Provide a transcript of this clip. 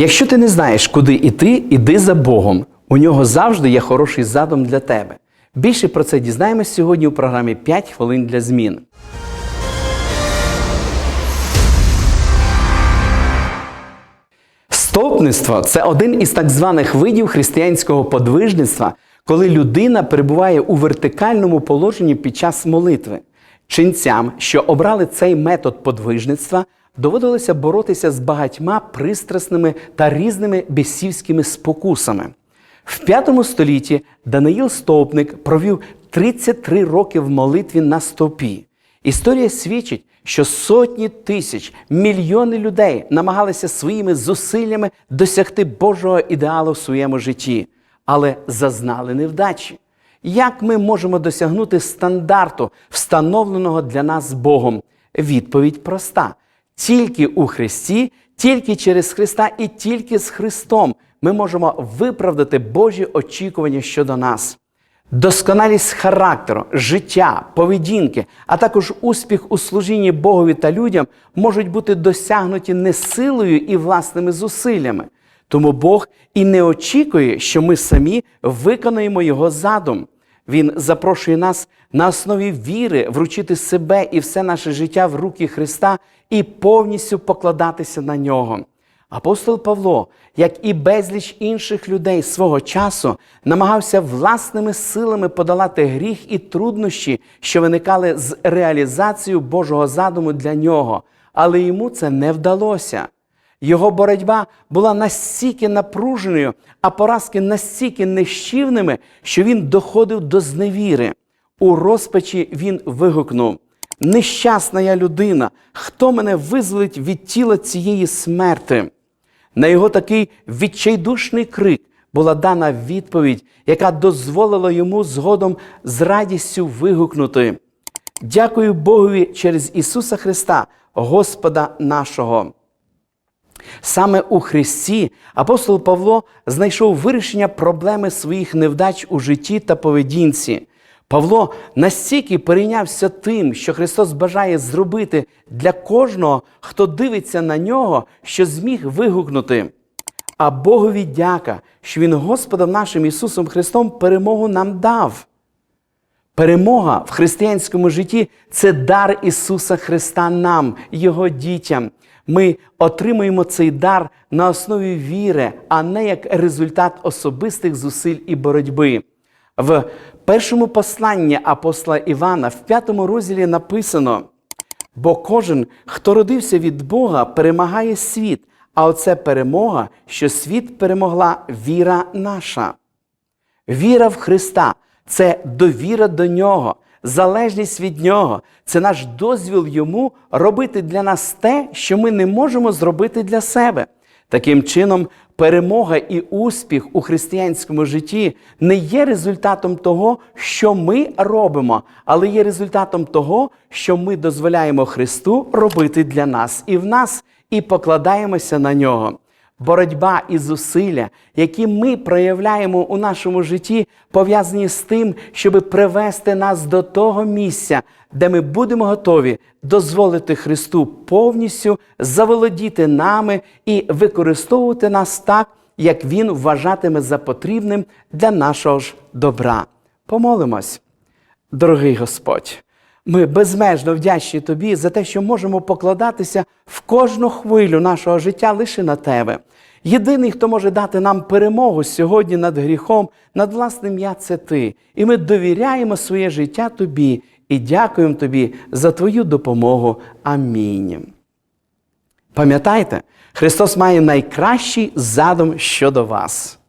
Якщо ти не знаєш, куди йти, іди за Богом. У нього завжди є хороший задум для тебе. Більше про це дізнаємось сьогодні у програмі «5 хвилин для змін. Стовпництво це один із так званих видів християнського подвижництва, коли людина перебуває у вертикальному положенні під час молитви. Ченцям, що обрали цей метод подвижництва, доводилося боротися з багатьма пристрасними та різними бісівськими спокусами. В V столітті Даниїл Стовпник провів 33 роки в молитві на стовпі. Історія свідчить, що сотні тисяч, мільйони людей намагалися своїми зусиллями досягти Божого ідеалу в своєму житті, але зазнали невдачі. Як ми можемо досягнути стандарту, встановленого для нас Богом? Відповідь проста: тільки у Христі, тільки через Христа і тільки з Христом ми можемо виправдати Божі очікування щодо нас. Досконалість характеру, життя, поведінки, а також успіх у служінні Богові та людям можуть бути досягнуті не силою і власними зусиллями. Тому Бог і не очікує, що ми самі виконаємо Його задум. Він запрошує нас на основі віри вручити себе і все наше життя в руки Христа і повністю покладатися на нього. Апостол Павло, як і безліч інших людей свого часу, намагався власними силами подолати гріх і труднощі, що виникали з реалізацією Божого задуму для нього, але йому це не вдалося. Його боротьба була настільки напруженою, а поразки настільки нищівними, що він доходив до зневіри. У розпачі він вигукнув: Нещасна я людина, хто мене визволить від тіла цієї смерти? На його такий відчайдушний крик була дана відповідь, яка дозволила йому згодом з радістю вигукнути: Дякую Богові через Ісуса Христа, Господа нашого. Саме у Христі апостол Павло знайшов вирішення проблеми своїх невдач у житті та поведінці. Павло настільки перейнявся тим, що Христос бажає зробити для кожного, хто дивиться на нього, що зміг вигукнути. А Богові дяка, що Він Господом нашим Ісусом Христом перемогу нам дав. Перемога в християнському житті це дар Ісуса Христа нам, Його дітям. Ми отримуємо цей дар на основі віри, а не як результат особистих зусиль і боротьби. В першому посланні апостола Івана в п'ятому розділі написано: бо кожен, хто родився від Бога, перемагає світ, а оце перемога, що світ перемогла віра наша. Віра в Христа це довіра до Нього, залежність від Нього, це наш дозвіл Йому робити для нас те, що ми не можемо зробити для себе. Таким чином, перемога і успіх у християнському житті не є результатом того, що ми робимо, але є результатом того, що ми дозволяємо Христу робити для нас і в нас, і покладаємося на нього. Боротьба і зусилля, які ми проявляємо у нашому житті, пов'язані з тим, щоб привести нас до того місця, де ми будемо готові дозволити Христу повністю заволодіти нами і використовувати нас так, як Він вважатиме за потрібним для нашого ж добра. Помолимось, дорогий Господь. Ми безмежно вдячні Тобі за те, що можемо покладатися в кожну хвилю нашого життя лише на Тебе. Єдиний, хто може дати нам перемогу сьогодні над гріхом, над власним я це Ти. І ми довіряємо своє життя Тобі і дякуємо Тобі за Твою допомогу. Амінь. Пам'ятайте, Христос має найкращий задум щодо вас.